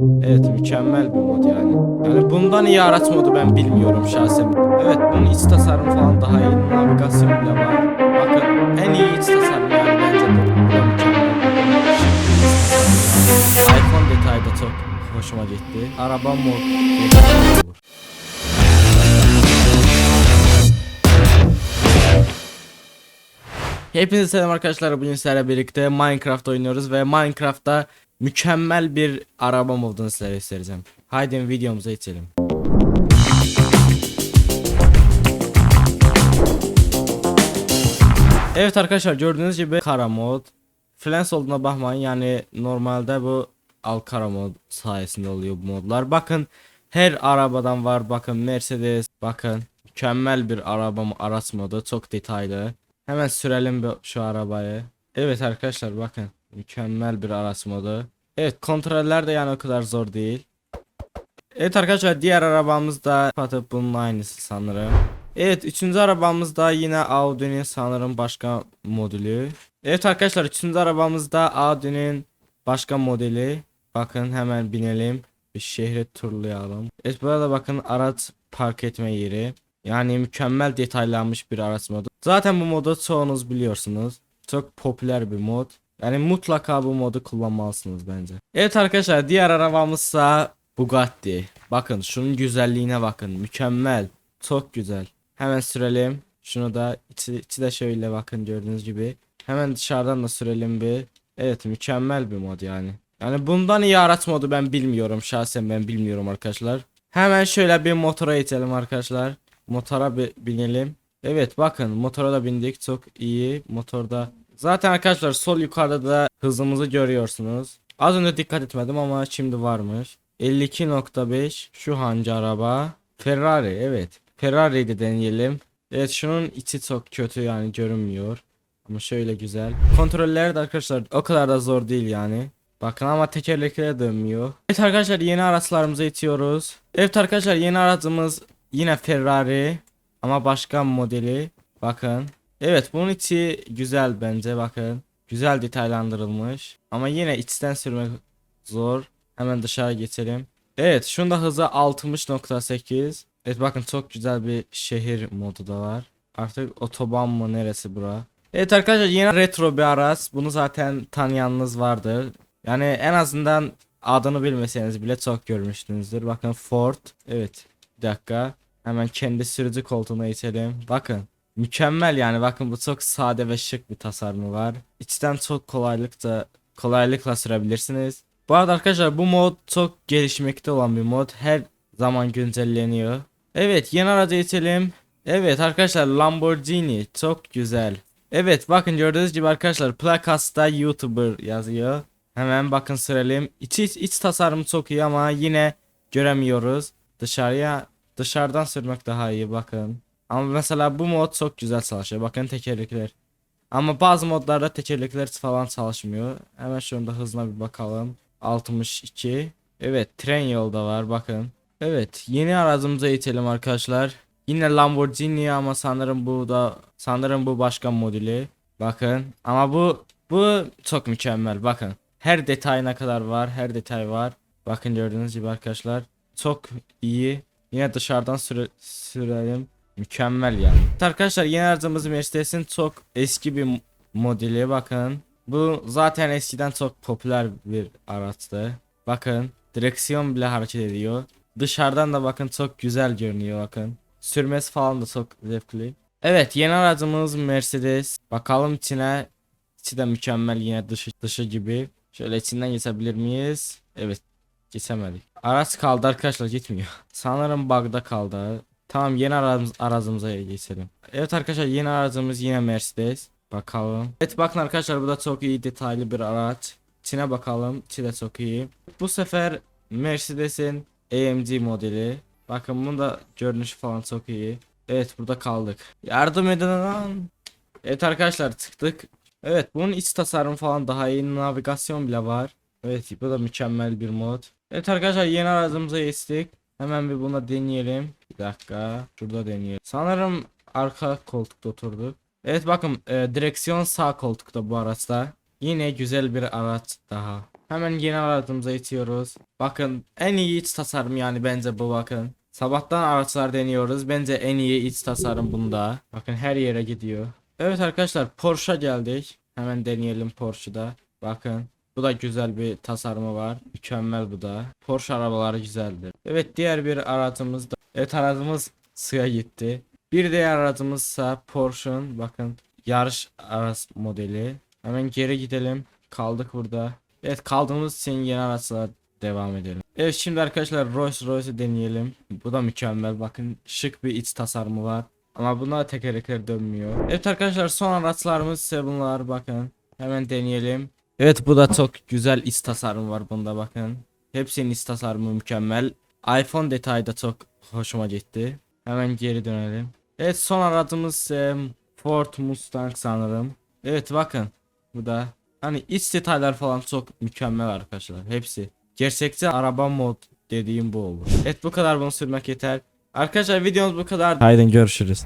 Evet mükemmel bir mod yani. Yani bundan iyi araç modu ben bilmiyorum şahsen. Evet bunun iç tasarımı falan daha iyi. Navigasyon bile var. Bakın en iyi iç tasarım yani bence bu. İPhone detayı da çok hoşuma gitti. Araba mod. Hepinize selam arkadaşlar. Bugün sizlerle birlikte Minecraft oynuyoruz ve Minecraft'ta mükemmel bir araba modunu size göstereceğim. Haydi videomuza geçelim. Evet arkadaşlar gördüğünüz gibi kara mod. Flens olduğuna bakmayın yani normalde bu Alkara mod sayesinde oluyor bu modlar. Bakın her arabadan var bakın Mercedes bakın mükemmel bir araba araç modu çok detaylı. Hemen sürelim şu arabayı. Evet arkadaşlar bakın mükemmel bir araç modu. Evet kontroller de yani o kadar zor değil. Evet arkadaşlar diğer arabamız da patıp bunun aynısı sanırım. Evet üçüncü arabamız da yine Audi'nin sanırım başka modülü. Evet arkadaşlar üçüncü arabamız da Audi'nin başka modeli. Bakın hemen binelim. Bir şehre turlayalım. Evet burada bakın araç park etme yeri. Yani mükemmel detaylanmış bir araç modu. Zaten bu modu çoğunuz biliyorsunuz. Çok popüler bir mod. Yani mutlaka bu modu kullanmalısınız bence. Evet arkadaşlar diğer arabamızsa Bugatti. Bakın şunun güzelliğine bakın. Mükemmel. Çok güzel. Hemen sürelim. Şunu da içi, içi de şöyle bakın gördüğünüz gibi. Hemen dışarıdan da sürelim bir. Evet mükemmel bir mod yani. Yani bundan iyi araç modu ben bilmiyorum. Şahsen ben bilmiyorum arkadaşlar. Hemen şöyle bir motora itelim arkadaşlar. Motora binelim. Evet bakın motora da bindik. Çok iyi. Motorda. Zaten arkadaşlar sol yukarıda da hızımızı görüyorsunuz. Az önce dikkat etmedim ama şimdi varmış. 52.5 şu hangi araba? Ferrari evet. Ferrari'yi de deneyelim. Evet şunun içi çok kötü yani görünmüyor. Ama şöyle güzel. Kontrolleri de arkadaşlar o kadar da zor değil yani. Bakın ama tekerlekleri dönmüyor. Evet arkadaşlar yeni araçlarımıza itiyoruz. Evet arkadaşlar yeni aracımız yine Ferrari. Ama başka modeli. Bakın. Evet bunun içi güzel bence bakın. Güzel detaylandırılmış. Ama yine içten sürmek zor. Hemen dışarı geçelim. Evet şunda hızı 60.8. Evet bakın çok güzel bir şehir modu da var. Artık otoban mı neresi bura? Evet arkadaşlar yine retro bir araç. Bunu zaten tanıyanınız vardır. Yani en azından adını bilmeseniz bile çok görmüşsünüzdür. Bakın Ford. Evet. Bir dakika. Hemen kendi sürücü koltuğuna geçelim. Bakın. Mükemmel yani bakın bu çok sade ve şık bir tasarımı var. İçten çok kolaylıkla kolaylıkla sürebilirsiniz. Bu arada arkadaşlar bu mod çok gelişmekte olan bir mod. Her zaman güncelleniyor. Evet yeni araca geçelim. Evet arkadaşlar Lamborghini çok güzel. Evet bakın gördüğünüz gibi arkadaşlar plakasta YouTuber yazıyor. Hemen bakın sürelim. İç, iç, iç tasarım çok iyi ama yine göremiyoruz. Dışarıya dışarıdan sürmek daha iyi bakın. Ama mesela bu mod çok güzel çalışıyor. Bakın tekerlekler. Ama bazı modlarda tekerlekler falan çalışmıyor. Hemen şurada hızına bir bakalım. 62. Evet tren yolda var bakın. Evet yeni aracımıza itelim arkadaşlar. Yine Lamborghini ama sanırım bu da sanırım bu başka modeli. Bakın ama bu bu çok mükemmel bakın. Her detayına kadar var her detay var. Bakın gördüğünüz gibi arkadaşlar. Çok iyi. Yine dışarıdan süre, sürelim. Mükemmel yani. Arkadaşlar yeni aracımız Mercedes'in çok eski bir modeli bakın. Bu zaten eskiden çok popüler bir araçtı. Bakın direksiyon bile hareket ediyor. Dışarıdan da bakın çok güzel görünüyor bakın. Sürmesi falan da çok zevkli. Evet yeni aracımız Mercedes. Bakalım içine. İçi de mükemmel yine dışı dışı gibi. Şöyle içinden geçebilir miyiz? Evet geçemedik. Araç kaldı arkadaşlar gitmiyor. Sanırım bug'da kaldı. Tamam yeni aracımız, aracımıza geçelim. Evet arkadaşlar yeni aracımız yine Mercedes. Bakalım. Evet bakın arkadaşlar bu da çok iyi detaylı bir araç. İçine bakalım. İçi de çok iyi. Bu sefer Mercedes'in AMG modeli. Bakın bunun da görünüşü falan çok iyi. Evet burada kaldık. Yardım edin lan. Evet arkadaşlar çıktık. Evet bunun iç tasarım falan daha iyi. Navigasyon bile var. Evet bu da mükemmel bir mod. Evet arkadaşlar yeni aracımıza geçtik. Hemen bir buna deneyelim. Bir dakika. Şurada deneyelim. Sanırım arka koltukta oturduk. Evet bakın e, direksiyon sağ koltukta bu araçta. Yine güzel bir araç daha. Hemen yeni aracımıza itiyoruz. Bakın en iyi iç tasarım yani bence bu bakın. Sabahtan araçlar deniyoruz. Bence en iyi iç tasarım bunda. Bakın her yere gidiyor. Evet arkadaşlar Porsche'a geldik. Hemen deneyelim Porsche'da. Bakın bu da güzel bir tasarımı var. Mükemmel bu da. Porsche arabaları güzeldir. Evet diğer bir aracımız da. Evet aracımız sıra gitti. Bir diğer aracımızsa Porsche'un bakın yarış araç modeli. Hemen geri gidelim. Kaldık burada. Evet kaldığımız için yeni araçlara devam edelim. Evet şimdi arkadaşlar Rolls Royce'u deneyelim. Bu da mükemmel. Bakın şık bir iç tasarımı var. Ama buna tekerlekler dönmüyor. Evet arkadaşlar son araçlarımız ise bunlar bakın. Hemen deneyelim. Evet bu da çok güzel iç tasarımı var bunda bakın. Hepsinin iç tasarımı mükemmel. iPhone detayı da çok hoşuma gitti. Hemen geri dönelim. Evet son aracımız ise Ford Mustang sanırım. Evet bakın. Bu da hani iç detaylar falan çok mükemmel arkadaşlar. Hepsi. Gerçekçi araba mod dediğim bu oldu. Evet bu kadar bunu sürmek yeter. Arkadaşlar videomuz bu kadar. Haydi görüşürüz.